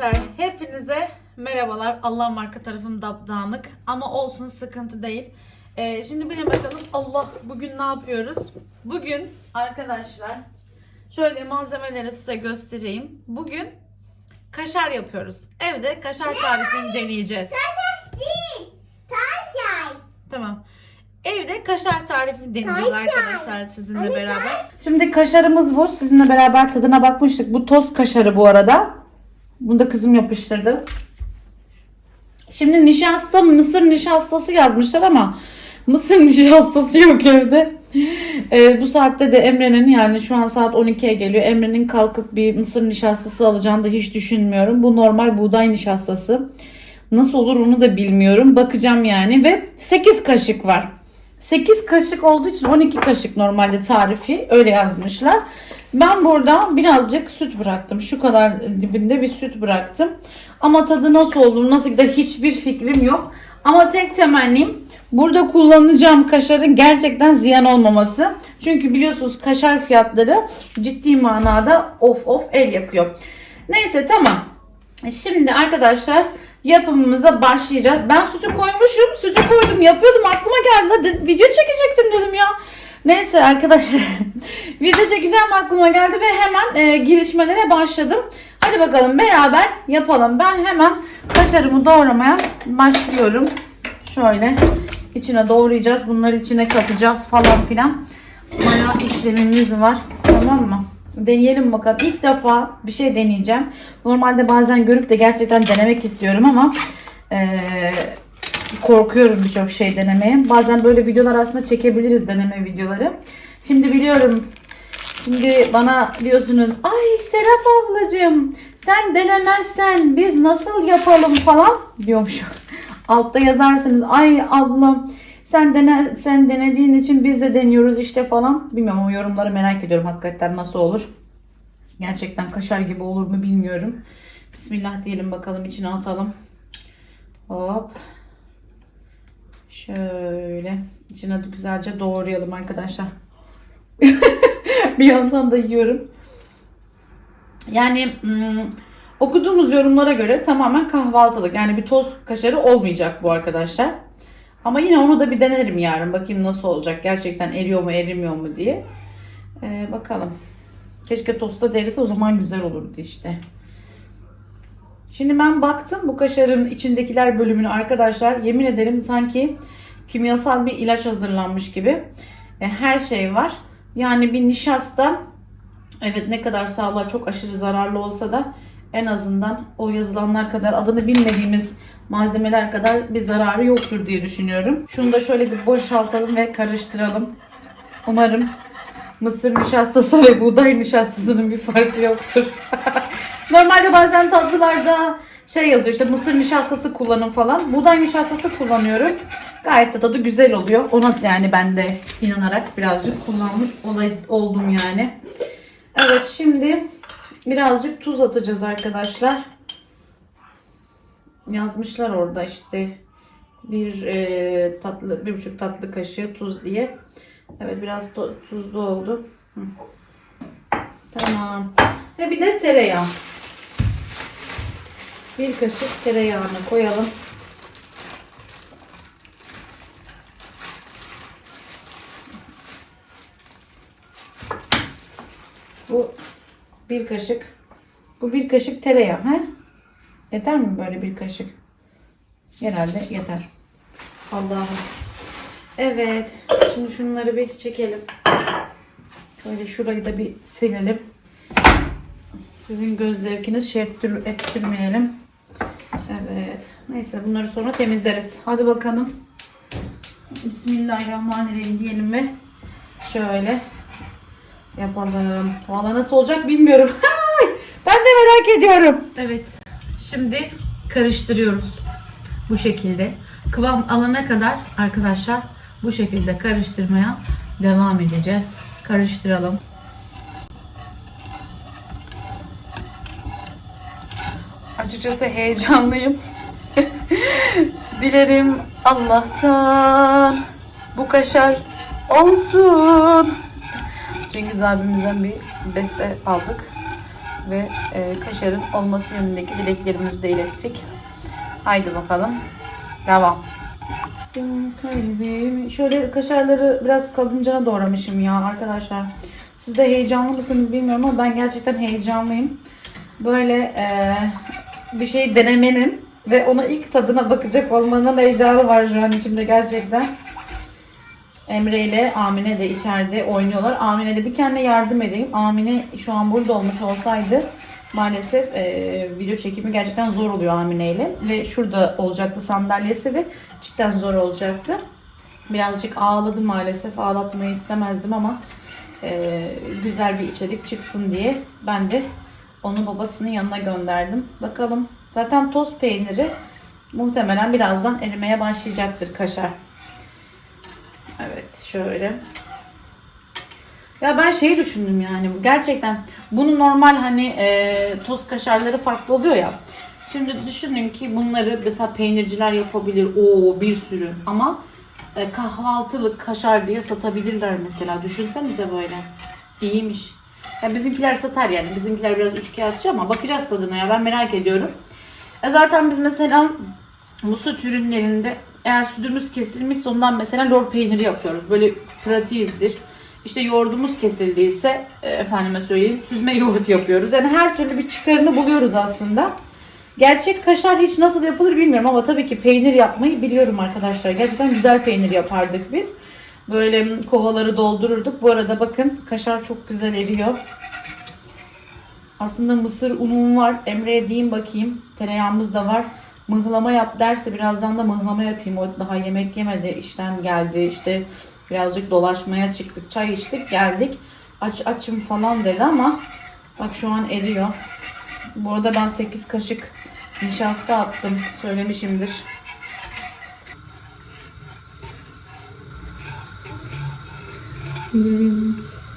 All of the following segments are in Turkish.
Arkadaşlar hepinize merhabalar. Allah marka tarafım dağınık ama olsun sıkıntı değil. Ee, şimdi bilin bakalım Allah bugün ne yapıyoruz? Bugün arkadaşlar şöyle malzemeleri size göstereyim. Bugün kaşar yapıyoruz. Evde kaşar tarifini deneyeceğiz. Değil. Tamam. Evde kaşar tarifini deneyeceğiz arkadaşlar sizinle beraber. Şimdi kaşarımız bu. Sizinle beraber tadına bakmıştık. Bu toz kaşarı bu arada. Bunu da kızım yapıştırdı. Şimdi nişasta, mısır nişastası yazmışlar ama mısır nişastası yok evde. Ee, bu saatte de Emre'nin yani şu an saat 12'ye geliyor. Emre'nin kalkıp bir mısır nişastası alacağını da hiç düşünmüyorum. Bu normal buğday nişastası. Nasıl olur onu da bilmiyorum. Bakacağım yani ve 8 kaşık var. 8 kaşık olduğu için 12 kaşık normalde tarifi öyle yazmışlar. Ben burada birazcık süt bıraktım. Şu kadar dibinde bir süt bıraktım. Ama tadı nasıl olur, nasıl gider hiçbir fikrim yok. Ama tek temennim burada kullanacağım kaşarın gerçekten ziyan olmaması. Çünkü biliyorsunuz kaşar fiyatları ciddi manada of of el yakıyor. Neyse tamam. Şimdi arkadaşlar yapımımıza başlayacağız. Ben sütü koymuşum. Sütü koydum. Yapıyordum. Aklıma geldi. Video çekecektim dedim ya. Neyse arkadaşlar. video çekeceğim aklıma geldi ve hemen e, girişmelere başladım. Hadi bakalım beraber yapalım. Ben hemen kaşarımı doğramaya başlıyorum. Şöyle içine doğrayacağız. Bunları içine katacağız falan filan. Bayağı işlemimiz var. Tamam mı? Deneyelim bakalım. İlk defa bir şey deneyeceğim. Normalde bazen görüp de gerçekten denemek istiyorum ama eee, korkuyorum birçok şey denemeye. Bazen böyle videolar aslında çekebiliriz deneme videoları. Şimdi biliyorum Şimdi bana diyorsunuz ay Serap ablacığım sen denemezsen biz nasıl yapalım falan diyormuş. Altta yazarsınız ay ablam sen dene sen denediğin için biz de deniyoruz işte falan. Bilmiyorum ama yorumları merak ediyorum hakikaten nasıl olur. Gerçekten kaşar gibi olur mu bilmiyorum. Bismillah diyelim bakalım içine atalım. Hop. Şöyle içine güzelce doğrayalım arkadaşlar. bir yandan da yiyorum. Yani hmm, okuduğumuz yorumlara göre tamamen kahvaltılık. Yani bir toz kaşarı olmayacak bu arkadaşlar. Ama yine onu da bir denerim yarın. Bakayım nasıl olacak. Gerçekten eriyor mu erimiyor mu diye. Ee, bakalım. Keşke tosta derisi o zaman güzel olurdu işte. Şimdi ben baktım bu kaşarın içindekiler bölümünü arkadaşlar. Yemin ederim sanki kimyasal bir ilaç hazırlanmış gibi. E, Her şey var. Yani bir nişasta evet ne kadar sağlığa çok aşırı zararlı olsa da en azından o yazılanlar kadar adını bilmediğimiz malzemeler kadar bir zararı yoktur diye düşünüyorum. Şunu da şöyle bir boşaltalım ve karıştıralım. Umarım mısır nişastası ve buğday nişastasının bir farkı yoktur. Normalde bazen tatlılarda şey yazıyor işte mısır nişastası kullanın falan. Buğday nişastası kullanıyorum. Gayet de tadı güzel oluyor. Ona yani ben de inanarak birazcık kullanmış olay, oldum yani. Evet şimdi birazcık tuz atacağız arkadaşlar. Yazmışlar orada işte bir e, tatlı bir buçuk tatlı kaşığı tuz diye. Evet biraz tuzlu oldu. Hı. Tamam. Ve bir de tereyağı. Bir kaşık tereyağını koyalım. Bu bir kaşık. Bu bir kaşık tereyağı. He? Yeter mi böyle bir kaşık? Herhalde yeter. Allah'ım. Evet. Şimdi şunları bir çekelim. Şöyle şurayı da bir silelim. Sizin göz zevkiniz şey ettir, ettirmeyelim. Evet. Neyse bunları sonra temizleriz. Hadi bakalım. Bismillahirrahmanirrahim diyelim ve şöyle yapalım. Valla nasıl olacak bilmiyorum. ben de merak ediyorum. Evet. Şimdi karıştırıyoruz. Bu şekilde. Kıvam alana kadar arkadaşlar bu şekilde karıştırmaya devam edeceğiz. Karıştıralım. Açıkçası heyecanlıyım. Dilerim Allah'tan bu kaşar olsun. Cengiz abimizden bir beste aldık. ve e, kaşarın olması yönündeki dileklerimizi de ilettik. Haydi bakalım. Devam. Kalbim. Şöyle kaşarları biraz kalıncana doğramışım ya arkadaşlar. Siz de heyecanlı mısınız bilmiyorum ama ben gerçekten heyecanlıyım. Böyle e, bir şey denemenin ve ona ilk tadına bakacak olmanın heyecanı var şu an içimde gerçekten. Emre ile Amine de içeride oynuyorlar. Amine de bir kendine yardım edeyim. Amine şu an burada olmuş olsaydı maalesef e, video çekimi gerçekten zor oluyor Amine ile. Ve şurada olacaktı sandalyesi ve cidden zor olacaktı. Birazcık ağladım maalesef. Ağlatmayı istemezdim ama e, güzel bir içerik çıksın diye ben de onu babasının yanına gönderdim. Bakalım. Zaten toz peyniri muhtemelen birazdan erimeye başlayacaktır kaşar. Evet şöyle. Ya ben şeyi düşündüm yani gerçekten bunu normal hani e, toz kaşarları farklı oluyor ya. Şimdi düşünün ki bunları mesela peynirciler yapabilir. o bir sürü ama e, kahvaltılık kaşar diye satabilirler mesela. Düşünsenize böyle. İyiymiş. Ya bizimkiler satar yani. Bizimkiler biraz üçkağıtçı ama bakacağız tadına ya. Ben merak ediyorum. E zaten biz mesela bu süt ürünlerinde eğer sütümüz kesilmişse ondan mesela lor peyniri yapıyoruz. Böyle pratiğizdir. İşte yoğurdumuz kesildiyse e, efendime söyleyeyim süzme yoğurt yapıyoruz. Yani her türlü bir çıkarını buluyoruz aslında. Gerçek kaşar hiç nasıl yapılır bilmiyorum ama tabii ki peynir yapmayı biliyorum arkadaşlar. Gerçekten güzel peynir yapardık biz. Böyle kovaları doldururduk. Bu arada bakın kaşar çok güzel eriyor. Aslında mısır unum var. Emre'ye diyeyim bakayım. Tereyağımız da var. Mıhlama yap derse birazdan da mıhlama yapayım. O daha yemek yemedi. işten geldi. İşte birazcık dolaşmaya çıktık. Çay içtik geldik. Aç açım falan dedi ama bak şu an eriyor. Bu arada ben 8 kaşık nişasta attım. Söylemişimdir.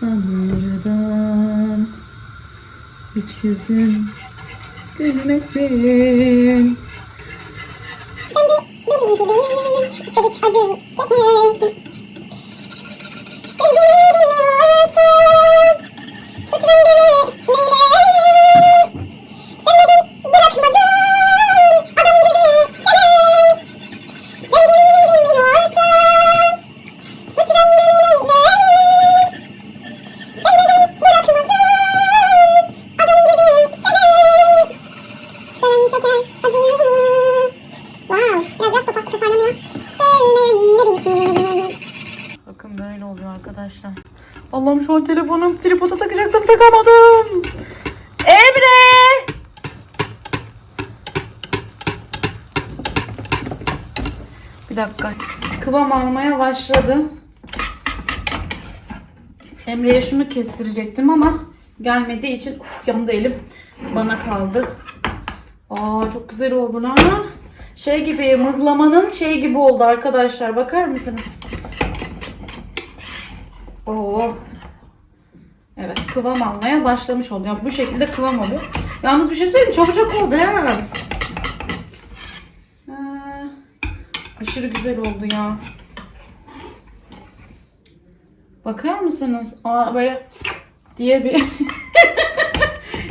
Tanrı'dan hiç yüzüm gülmesin. Benim gibi arkadaşlar. Allah'ım şu an telefonum tripoda takacaktım takamadım. Emre! Bir dakika. Kıvam almaya başladı. Emre'ye şunu kestirecektim ama gelmediği için uf, yandı elim. Bana kaldı. Aa çok güzel oldu lan. Şey gibi mıhlamanın şey gibi oldu arkadaşlar. Bakar mısınız? Oo. Evet kıvam almaya başlamış oldu. Yani bu şekilde kıvam oluyor. Yalnız bir şey söyleyeyim çabucak oldu ha. Ha, Aşırı güzel oldu ya. Bakar mısınız? Aa, böyle diye bir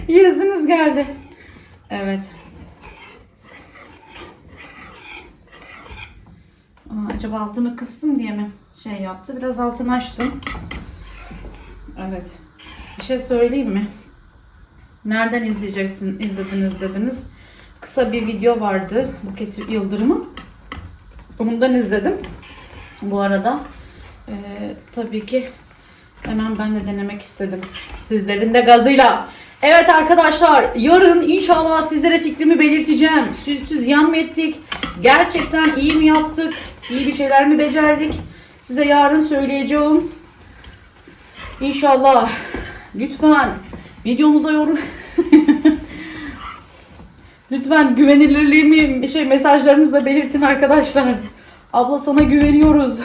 yazınız geldi. Evet. Aa, acaba altını kıssın diye mi şey yaptı? Biraz altını açtım. Evet. Bir şey söyleyeyim mi? Nereden izleyeceksin, izlediniz dediniz. Kısa bir video vardı Buket Yıldırım'ın. Ondan izledim. Bu arada ee, tabii ki hemen ben de denemek istedim. Sizlerin de gazıyla. Evet arkadaşlar yarın inşallah sizlere fikrimi belirteceğim. Sütsüz yan mı ettik? Gerçekten iyi mi yaptık? İyi bir şeyler mi becerdik? Size yarın söyleyeceğim. İnşallah. Lütfen videomuza yorum. Lütfen güvenilirliğimi şey mesajlarınızla belirtin arkadaşlar. Abla sana güveniyoruz.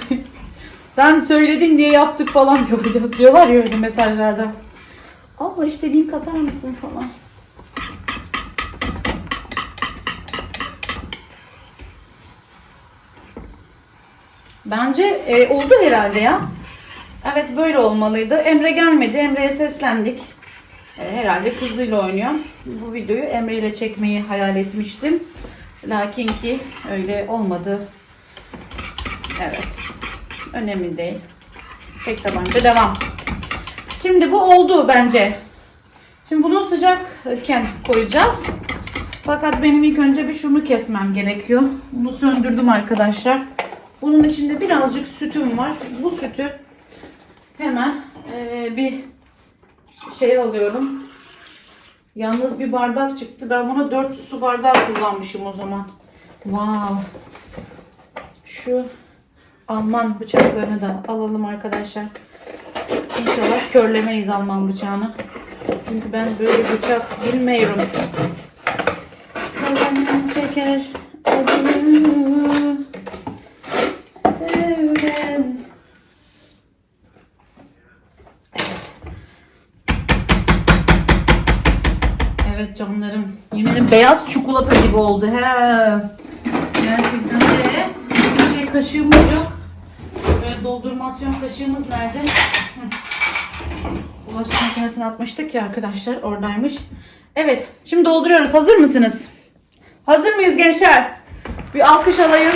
Sen söyledin diye yaptık falan yapacağız diyorlar ya öyle mesajlarda. Abla işte link atar mısın falan. Bence e, oldu herhalde ya. Evet böyle olmalıydı. Emre gelmedi. Emre'ye seslendik. E, herhalde kızıyla oynuyor. Bu videoyu Emre ile çekmeyi hayal etmiştim. Lakin ki öyle olmadı. Evet. Önemli değil. Tek tabanca devam. Şimdi bu oldu bence. Şimdi bunu sıcakken koyacağız. Fakat benim ilk önce bir şunu kesmem gerekiyor. Bunu söndürdüm arkadaşlar. Bunun içinde birazcık sütüm var. Bu sütü hemen eee, bir şey alıyorum. Yalnız bir bardak çıktı. Ben buna 4 su bardağı kullanmışım o zaman. Wow. Şu Alman bıçaklarını da alalım arkadaşlar. İnşallah körlemeyiz Alman bıçağını. Çünkü ben böyle bıçak bilmiyorum. Seven çeker Evet canlarım. Yemeğin beyaz çikolata gibi oldu. He. Gerçekten de şey kaşığımız yok. Böyle doldurmasyon kaşığımız nerede? Hı. Bulaşık makinesine atmıştık ya arkadaşlar. Oradaymış. Evet. Şimdi dolduruyoruz. Hazır mısınız? Hazır mıyız gençler? Bir alkış alayım.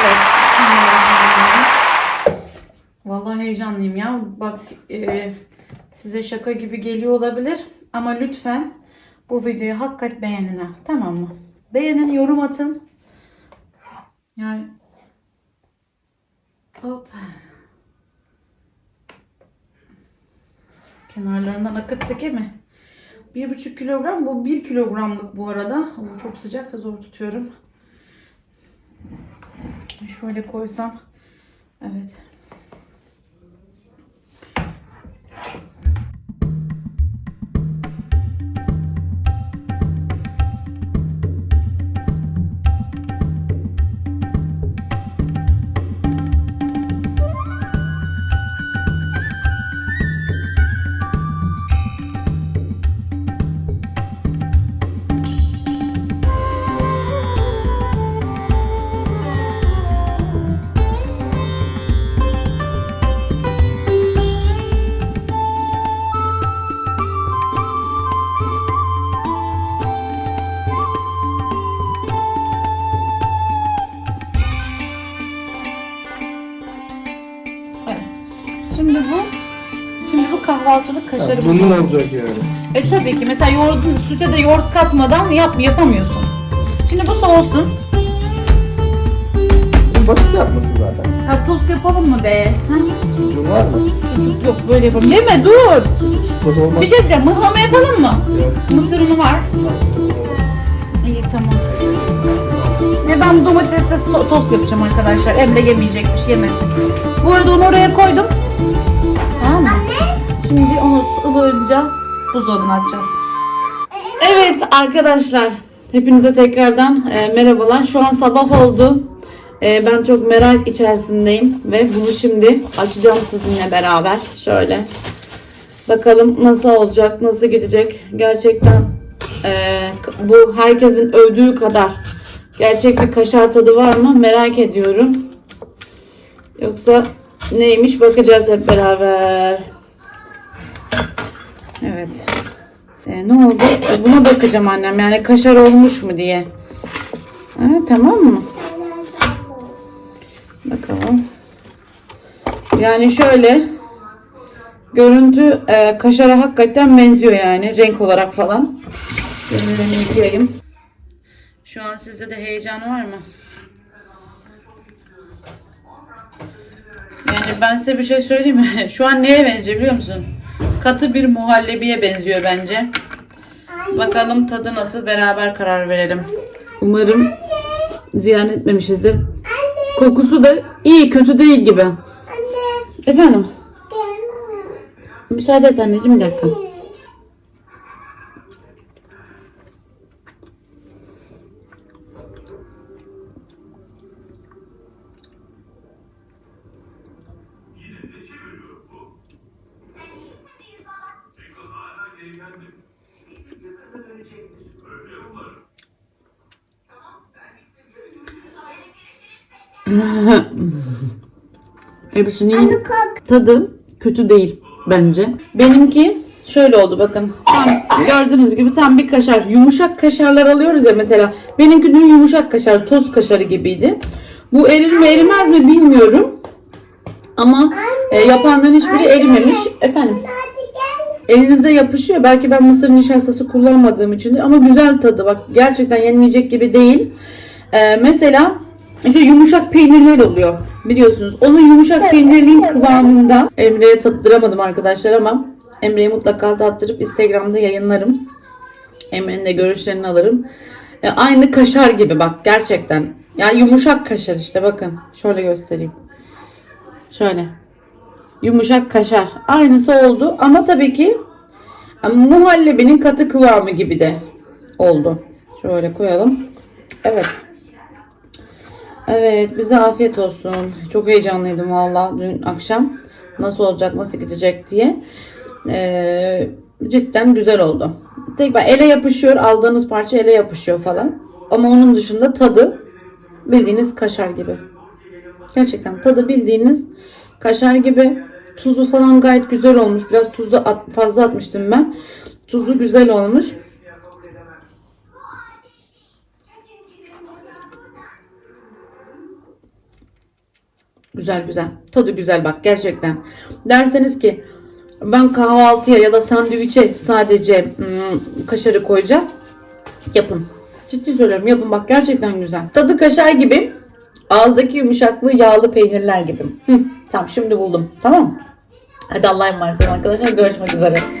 Evet. Vallahi heyecanlıyım ya. Bak e, size şaka gibi geliyor olabilir. Ama lütfen bu videoyu hakikat beğenin ha. Tamam mı? Beğenin, yorum atın. Yani hop. Kenarlarından akıttık değil mi? Bir buçuk kilogram. Bu bir kilogramlık bu arada. Bu çok sıcak. Zor tutuyorum. Şöyle koysam. Evet. Şimdi bu Şimdi bu kahvaltılık kaşarı Bunun olacak yani. E tabii ki mesela yoğurdun süte de yoğurt katmadan yap yapamıyorsun. Şimdi bu soğusun. Bu basit yapması zaten. Ha, tost yapalım mı be? Ha? Sucuğun var mı? Sucuk yok böyle yapalım. Deme dur. O olmaz. Bir şey diyeceğim. Mıhlama yapalım mı? Yok. Mısır unu var. İyi tamam. Ve ben domatesle tost yapacağım arkadaşlar. Emre yemeyecekmiş yemesin. Bu arada onu oraya koydum. Tamam mı? Şimdi onu su ılınca buzdolabına atacağız. Evet arkadaşlar. Hepinize tekrardan e, merhabalar. Şu an sabah oldu. E, ben çok merak içerisindeyim. Ve bunu şimdi açacağım sizinle beraber. Şöyle. Bakalım nasıl olacak, nasıl gidecek. Gerçekten eee, bu herkesin övdüğü kadar gerçek bir kaşar tadı var mı merak ediyorum. Yoksa neymiş bakacağız hep beraber. Evet. E, ne oldu? E, buna bakacağım annem yani kaşar olmuş mu diye. Ha, tamam mı? Bakalım. Yani şöyle Görüntü e, kaşara hakikaten benziyor yani renk olarak falan. Gözlerimi yıkayayım. Şu an sizde de heyecan var mı? Yani ben size bir şey söyleyeyim mi? Şu an neye benziyor biliyor musun? Katı bir muhallebiye benziyor bence. Bakalım tadı nasıl beraber karar verelim. Umarım ziyan etmemişizdir. Kokusu da iyi kötü değil gibi. Efendim? Müsaade et anneciğim bir dakika. Hepsini yiyeyim. Kalk. Tadı kötü değil bence. Benimki Şöyle oldu bakın. Tam gördüğünüz gibi tam bir kaşar. Yumuşak kaşarlar alıyoruz ya mesela. Benimki dün yumuşak kaşar, toz kaşarı gibiydi. Bu erir mi erimez mi bilmiyorum. Ama e, yapanların hiçbiri erimemiş. Efendim elinize yapışıyor. Belki ben mısır nişastası kullanmadığım için ama güzel tadı. Bak gerçekten yenmeyecek gibi değil. Ee, mesela işte yumuşak peynirler oluyor biliyorsunuz. Onun yumuşak peynirliğin kıvamında Emre'ye tattıramadım arkadaşlar ama Emre'ye mutlaka tattırıp Instagram'da yayınlarım. Emre'nin de görüşlerini alırım. E, aynı kaşar gibi bak gerçekten. Yani yumuşak kaşar işte bakın. Şöyle göstereyim. Şöyle. Yumuşak kaşar. Aynısı oldu ama tabii ki muhallebinin katı kıvamı gibi de oldu. Şöyle koyalım. Evet. Evet bize afiyet olsun. Çok heyecanlıydım valla dün akşam. Nasıl olacak, nasıl gidecek diye. Ee, cidden güzel oldu. Tek bak ele yapışıyor. Aldığınız parça ele yapışıyor falan. Ama onun dışında tadı bildiğiniz kaşar gibi. Gerçekten tadı bildiğiniz kaşar gibi. Tuzu falan gayet güzel olmuş. Biraz tuzlu at- fazla atmıştım ben. Tuzu güzel olmuş. Güzel güzel. Tadı güzel bak gerçekten. Derseniz ki ben kahvaltıya ya da sandviçe sadece hmm, kaşarı koyacağım. Yapın. Ciddi söylüyorum yapın bak gerçekten güzel. Tadı kaşar gibi. Ağızdaki yumuşaklığı yağlı peynirler gibi. Hı, tamam şimdi buldum. Tamam? Hadi Allah'a emanet olun arkadaşlar. Görüşmek üzere.